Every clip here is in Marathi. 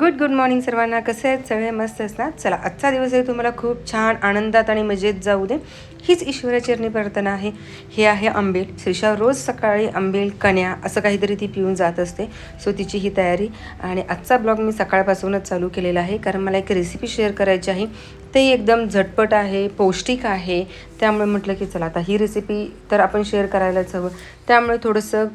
गुड गुड मॉर्निंग सर्वांना. कसे आहेत? सगळे मस्त असतात चला आजचा दिवस आहे तुम्हाला खूप छान आनंदात आणि मजेत जाऊ दे. हीच ईश्वराचरणी प्रार्थना आहे. हे आहे आंबेल. श्रीषा रोज सकाळी आंबेल कन्या असं काहीतरी ती पिऊन जात असते. सो तिची ही तयारी. आणि आजचा ब्लॉग मी सकाळपासूनच चालू केलेला आहे. कारण मला एक रेसिपी शेअर करायची आहे. ते एकदम झटपट आहे पौष्टिक आहे. त्यामुळे म्हटलं की चला आता ही रेसिपी तर आपण शेअर करायलाच हवं. त्यामुळे थोडंसं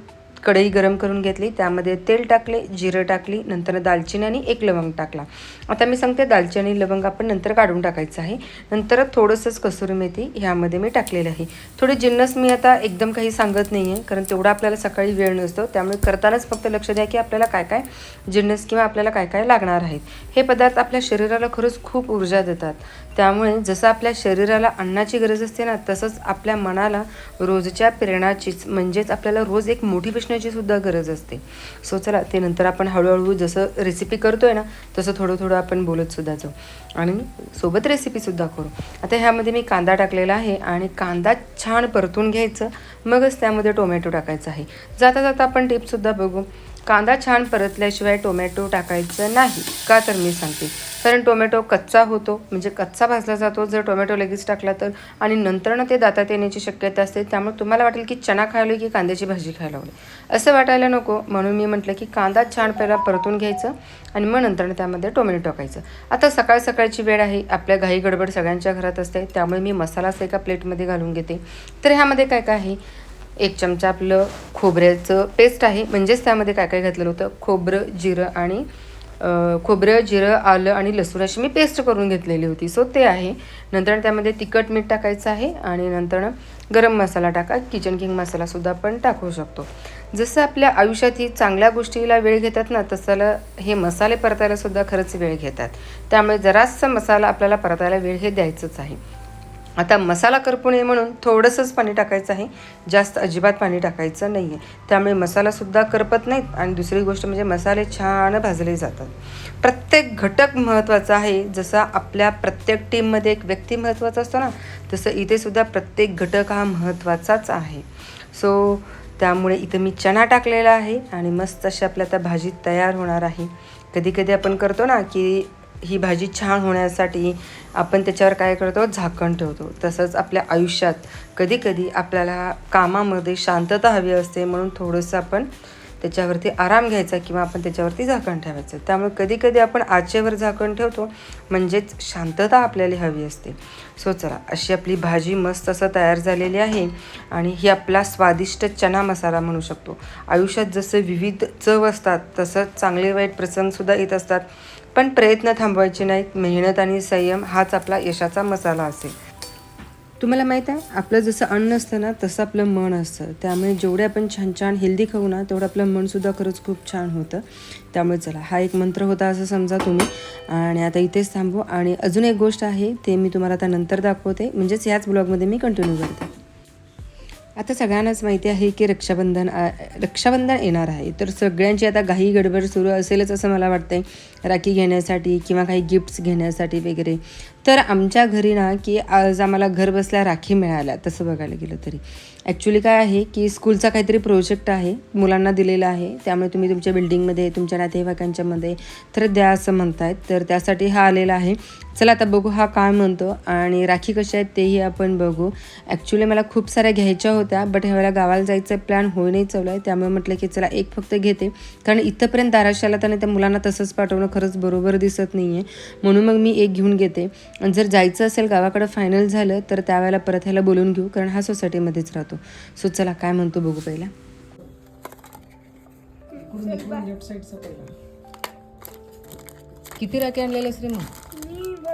कढई गरम करून घेतली त्यामध्ये तेल टाकले जिरं टाकली नंतर दालचिनी आणि एक लवंग टाकला. आता मी सांगते दालचिनी आणि लवंग आपण नंतर काढून टाकायचं आहे. नंतर थोडंसंच कसुरी मेथी ह्यामध्ये मी टाकलेलं आहे. थोडे जिन्नस मी आता एकदम काही सांगत नाही आहे कारण तेवढा आपल्याला सकाळी वेळ नसतो. त्यामुळे करतानाच फक्त लक्ष द्या की आपल्याला काय काय जिन्नस किंवा आपल्याला काय काय लागणार आहेत. हे पदार्थ आपल्या शरीराला खरंच खूप ऊर्जा देतात. त्यामुळे जसं आपल्या शरीराला अन्नाची गरज असते ना तसंच आपल्या मनाला रोजच्या प्रेरणाचीच म्हणजेच आपल्याला रोज एक मोटिवेशनाची सुद्धा गरज असते. सो चला ते नंतर आपण हळूहळू जसं रेसिपी करतोय ना तसं थोडं थोडं आपण बोलत सुद्धा जाऊ. आणि सोबत रेसिपीसुद्धा करू. आता ह्यामध्ये मी कांदा टाकलेला आहे आणि कांदा छान परतून घ्यायचं मगच त्यामध्ये टोमॅटो टाकायचं आहे. जाता जाता आपण टिपसुद्धा बघू. कांदा छान परतल्याशिवाय टोमॅटो टाकायचं नाही. का तर मी सांगते. कारण टोमॅटो कच्चा होतो. म्हणजे कच्चा भाजला जातो. जर टोमॅटो लगेच टाकला तर. आणि नंतरनं ते दातात येण्याची शक्यता असते. त्यामुळे तुम्हाला वाटेल की चणा खायलो की कांद्याची भाजी खायला हवी असं वाटायला नको. म्हणून मी म्हटलं की कांदा छान पहिला परतून घ्यायचं. आणि मग नंतर त्यामध्ये टोमॅटो टाकायचं. आता सकाळ सकाळची वेळ आहे. आपल्या घाई गडबड सगळ्यांच्या घरात असते. त्यामुळे मी मसालाच एका प्लेटमध्ये घालून घेते. तर ह्यामध्ये काय काय आहे? एक चमचा आपलं खोबऱ्याचं पेस्ट आहे. म्हणजेच त्यामध्ये काय काय घातलेलं होतं? खोबरं जिरं आणि खोबरं जिरं आलं आणि लसूण अशी मी पेस्ट करून घेतलेली होती. सो ते आहे. नंतर त्यामध्ये तिखट मीठ टाकायचं आहे आणि नंतर गरम मसाला टाका. किचन किंग मसालासुद्धा आपण टाकू शकतो. जसं आपल्या आयुष्यात ही चांगल्या गोष्टीला वेळ घेतात ना तसाला हे मसाले परतायलासुद्धा खरंच वेळ घेतात. त्यामुळे जरासा मसाला आपल्याला परतायला वेळ हे द्यायचंच आहे. आता मसाला करपू नये म्हणून थोडंसंच पाणी टाकायचं आहे. जास्त अजिबात पाणी टाकायचं नाही आहे त्यामुळे मसालासुद्धा करपत नाहीत आणि दुसरी गोष्ट म्हणजे मसाले छान भाजले जातात. प्रत्येक घटक महत्त्वाचा आहे. जसा आपल्या प्रत्येक टीममध्ये एक व्यक्ती महत्त्वाचा असतो ना तसं इथेसुद्धा प्रत्येक घटक हा महत्त्वाचाच आहे. सो त्यामुळे इथं मी चणा टाकलेला आहे आणि मस्त अशी आपल्या आता भाजी तयार होणार आहे. कधी कधी आपण करतो ना की ही भाजी छान होण्यासाठी आपण त्याच्यावर काय करतो? झाकण ठेवतो. तसंच आपल्या आयुष्यात कधी कधी आपल्याला कामामध्ये शांतता हवी असते म्हणून थोडंसं आपण त्याच्यावरती आराम घ्यायचा किंवा आपण त्याच्यावरती झाकण ठेवायचं. त्यामुळे कधी कधी आपण आचेवर झाकण ठेवतो म्हणजेच शांतता आपल्याला हवी असते. सो चला अशी आपली भाजी मस्त असं तयार झालेली आहे आणि ही आपला स्वादिष्ट चना मसाला म्हणू शकतो. आयुष्यात जसं विविध चव असतात तसंच चांगले वाईट प्रसंगसुद्धा येत असतात. पण प्रयत्न थांबवायचे नाहीत. मेहनत आणि संयम हाच आपला यशाचा मसाला असेल. तुम्हाला माहीत आहे आपलं जसं अन्न असतं ना तसं आपलं मन असतं. त्यामुळे जेवढे आपण छान छान हेल्दी खाऊ ना तेवढं आपलं मनसुद्धा खरंच खूप छान होतं. त्यामुळे चला हा एक मंत्र होता असं समजा तुम्ही. आणि आता इथेच थांबू. आणि अजून एक गोष्ट आहे ते मी तुम्हाला आता नंतर दाखवते. म्हणजेच ह्याच ब्लॉगमध्ये मी कंटिन्यू करते. आता सगळ्यांनाच माहिती आहे की रक्षाबंधन रक्षाबंधन येणार आहे. तर सगळ्यांची आता घाई गडबड सुरू असेलच असं मला वाटतंय. राखी घेण्यासाठी किंवा काही गिफ्ट्स घेण्यासाठी वगैरे. तर आमच्या घरी ना की आज आम्हाला घर बसल्या राखी मिळाल्या तसं बघायला गेलं तरी. ॲक्च्युली काय आहे की स्कूलचा काहीतरी प्रोजेक्ट आहे मुलांना दिलेला आहे त्यामुळे तुम्ही तुमच्या बिल्डिंगमध्ये तुमच्या नातेवाईकांच्यामध्ये तर द्या असं म्हणतायत. तर त्यासाठी हा आलेला आहे. चला आता बघू हा काय म्हणतो आणि राखी कशा आहेत तेही आपण बघू. ॲक्च्युली मला खूप साऱ्या घ्यायच्या होत्या बट ह्यावेळेला गावाला जायचं प्लॅन होई नाही चालू आहे. त्यामुळे म्हटलं की चला एक फक्त घेते. कारण इथंपर्यंत धाराशाला तर त्या मुलांना तसंच पाठवणं खरंच बरोबर दिसत नाही आहे म्हणून मग मी एक घेऊन घेते. आणि जर जायचं असेल गावाकडं फायनल झालं तर त्यावेळेला परत ह्याला बोलून घेऊ कारण हा सोसायटीमध्येच राहतो. सो चला काय म्हणतो बघू पहिला. किती राखी आणलेल्यास रे मग?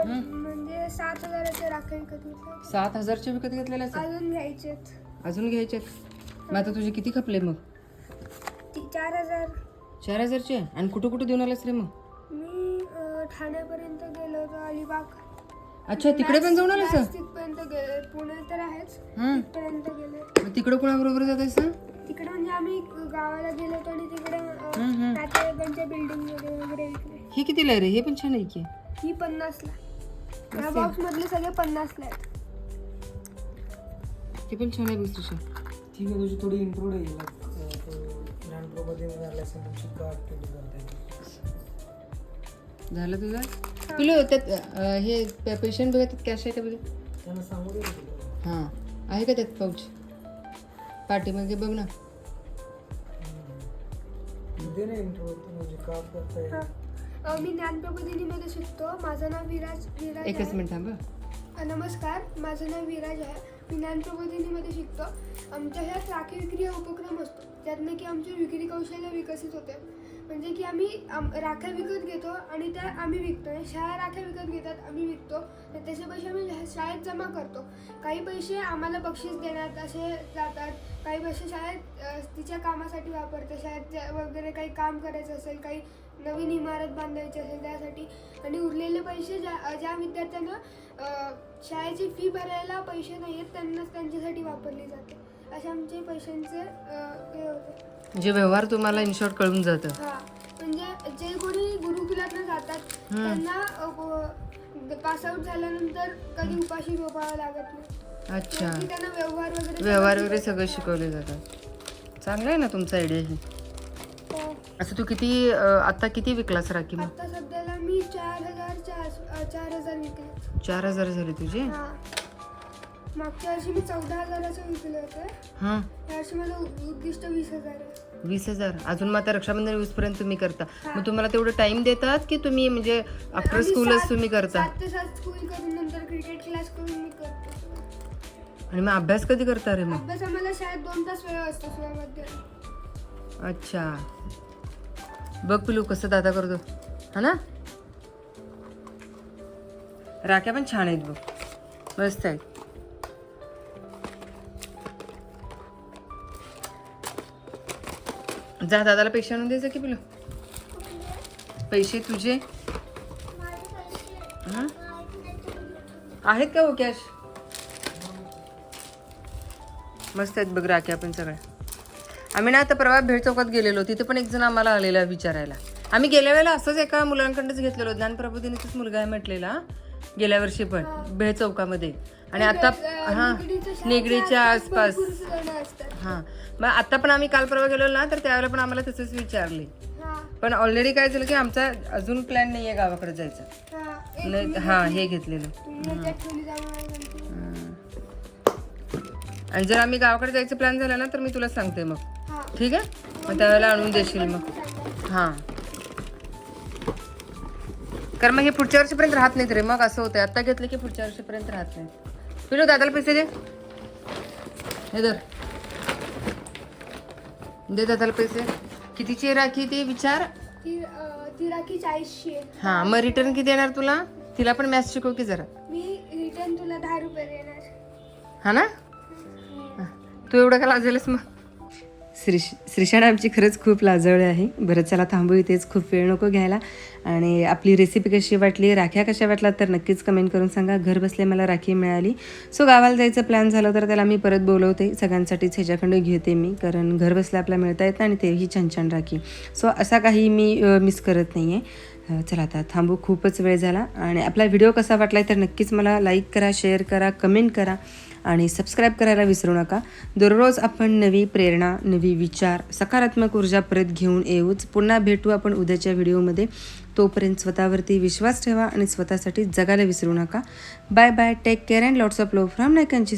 म्हणजे सात हजाराचे राखेल कधी सात हजारचे विकत घेतलेल्या अजून घ्यायचेत अजून घ्यायचे मग आता तुझे किती खपले मग? चार हजार. चार हजारचे? आणि कुठं कुठं देऊन आलास रे मग? मी अं, ठाण्यापर्यंत गेलो होतो अलिबाग. अच्छा तिकडे पण जाऊन आलास? तिथपर्यंत गेले पुणे तर आहेच. हं. तिथपर्यंत गेले. तिकडं कोणाबरोबर जातायस ना तिकडे म्हणजे आम्ही गावाला गेलो होतो आणि तिकडे अं. नातेवाईकांच्या बिल्डिंगमध्ये वगैरे विकले हे कितीला आहे रे? हे पण छान आहे की. ही पन्नासला. या बॉक्स मधले सगळे पन्नासला आहेत. ते पण छान आहे बघ तुझं. ठीक आहे तुझी थोडी इंट्रोड आहे ब्रँड प्रोमध्ये झाल्यास तुमची का ॲक्टिव्हिटी करता येते झालं तुझं? पिलो त्यात अं, हे पेशंट बघा त्यात कॅश आहे का त्यांना सांगू दे ना तुला. हां. आहे का त्यात पाऊच पाठीमागे बघ ना. दे ना इंट्रो म्हणजे का करताय. अ, मी ज्ञानप्रबोधिनीमध्ये शिकतो. माझं नाव विराज विराज एकच आहे. मिनिट थांब हं. अ, नमस्कार. माझं नाव विराज आहे. मी ज्ञानप्रबोधिनीमध्ये शिकतो. आमच्या ह्यात राखी विक्री हा उपक्रम असतो. त्यातनं की आमचे विक्री कौशल्य विकसित होते. म्हणजे की आम्ही आम राख्या विकत घेतो आणि त्या आम्ही विकतो. शाळा राख्या विकत घेतात आम्ही विकतो. तर त्याचे पैसे आम्ही शाळेत जमा करतो. काही पैसे आम्हाला बक्षीस देण्यात असे जातात. काही पैसे शाळेत तिच्या कामासाठी वापरते शाळेत ज्या- वगैरे काही काम करायचं असेल काही नवीन इमारत बांधायची असेल त्यासाठी. आणि उरलेले पैसे ज्या ज्या विद्यार्थ्यांना शाळेची फी भरायला पैसे नाही आहेत त्यांनाच त्यांच्यासाठी वापरले जाते. असे आमचे पैशांचे हे होते. म्हणजे व्यवहार तुम्हाला इन शॉर्ट कळून जातं. हा म्हणजे जे कोणी गुरुकुलातनं जातात त्यांना पास आउट झाल्यानंतर कधी उपाशी झोपावं लागत नाही. अच्छा. की त्यांना व्यवहार वगैरे व्यवहार वगैरे सगळं. शिकवले जातात. चांगलं आहे ना तुमचा आयडिया ही. हो. असं तू किती अं, आता किती विकलास राखी मग? आता सध्याला मी चार हजारच्या आस- अ, चार हजार विकले. चार हजार झाले तुझे? हा. मागच्या वर्षी मी चौदा हजाराचं विकले होते. हां. यावर्षी उद्दिष्ट वीस हजार आहे. वीस हजार? अजून मग आता रक्षाबंधन वीस पर्यंत तुम्ही करता. मग तुम्हाला तेवढं टाइम देतात की तुम्ही म्हणजे आफ्टर आम्ही स्कूलच सात- तुम्ही करता? सात ते सात स्कूल करून नंतर क्रिकेट क्लास करून मी करतो. आणि मग अभ्यास कधी करता रे मग? अभ्यास आम्हाला शाळेत दोन तास वेळ असतो सुरुवामध्ये अच्छा. बघ पिलू कसं दादा करतो. हा ना? राख्या पण छान आहेत बघ. मस्त आहेत. जा दादाला पैसे आणून द्यायचं की पिलू पैसे तुझे. हं? आहेत का हो कॅश मस्त आहेत बघ राखे आपण सगळ्या. आम्ही ना आता परवा भेळ चौकात गेलेलो तिथे पण एक जण आम्हाला आलेला विचारायला. आम्ही गेल्या वेळेला असंच एका मुलांकडनंच घेतलेलो ज्ञान प्रबोधिनीचाच मुलगा आहे म्हटलेला. गेल्या वर्षी पण भेळ चौकामध्ये. आणि आता हा निगडीच्या आसपास. हा. मग आता पण आम्ही काल परवा गेलो ना तर त्यावेळेला पण आम्हाला तसंच विचारले. हा. पण ऑलरेडी काय झालं की आमचा अजून प्लॅन नाही आहे गावाकडे जायचा. हा. नाही हा हे घेतलेलं. आणि जर आम्ही गावाकडे जायचं प्लॅन झाला ना तर मी तुला सांगते मग. ठीक आहे? मग त्यावेळेला आणून देशील मग. हां. कारण मग हे पुढच्या वर्षीपर्यंत राहत नाहीत रे मग असं होतं आता घेतलं की पुढच्या वर्षीपर्यंत राहत नाही पिलो दादाला पैसे दे. हे धर. दे दादाला पैसे. कितीची राखी ते विचार? ती अं, ती राखी चाळीसशे आहे. हां मग रिटर्न किती येणार तुला? तिला पण मॅथ्स शिकव की जरा. मी रिटर्न तुला दहा रुपये देणार. हा ना. तू एवढं का लाजलेस मग? श्री श्रीषाणा आमची खरंच खूप लाजवळी आहे. बरं चला थांबू इथेच. खूप वेळ नको घ्यायला. आणि आपली रेसिपी कशी वाटली राख्या कशा वाटल्या तर नक्कीच कमेंट करून सांगा. घर बसले मला राखी मिळाली. सो गावाला जायचं प्लॅन झालं तर त्याला मी परत बोलवते. सगळ्यांसाठीच ह्याच्याकडे घेते मी कारण घर बसल्या आपल्या मिळता येत आणि तेही छान छान राखी. सो असा काही मी मिस करत नाही आहे चला आता थांबू. खूपच वेळ झाला. आणि आपला व्हिडिओ कसा वाटला तर नक्कीच मला लाईक करा शेअर करा कमेंट करा. आणि सबस्क्राईब करायला विसरू नका. दररोज आपण नवी प्रेरणा नवी विचार सकारात्मक ऊर्जा परत घेऊन येऊच पुन्हा भेटू आपण उद्याच्या व्हिडिओमध्ये. तोपर्यंत स्वतःवरती विश्वास ठेवा आणि स्वतःसाठी जगायला विसरू नका. Bye bye take care and lots of love from नायकांची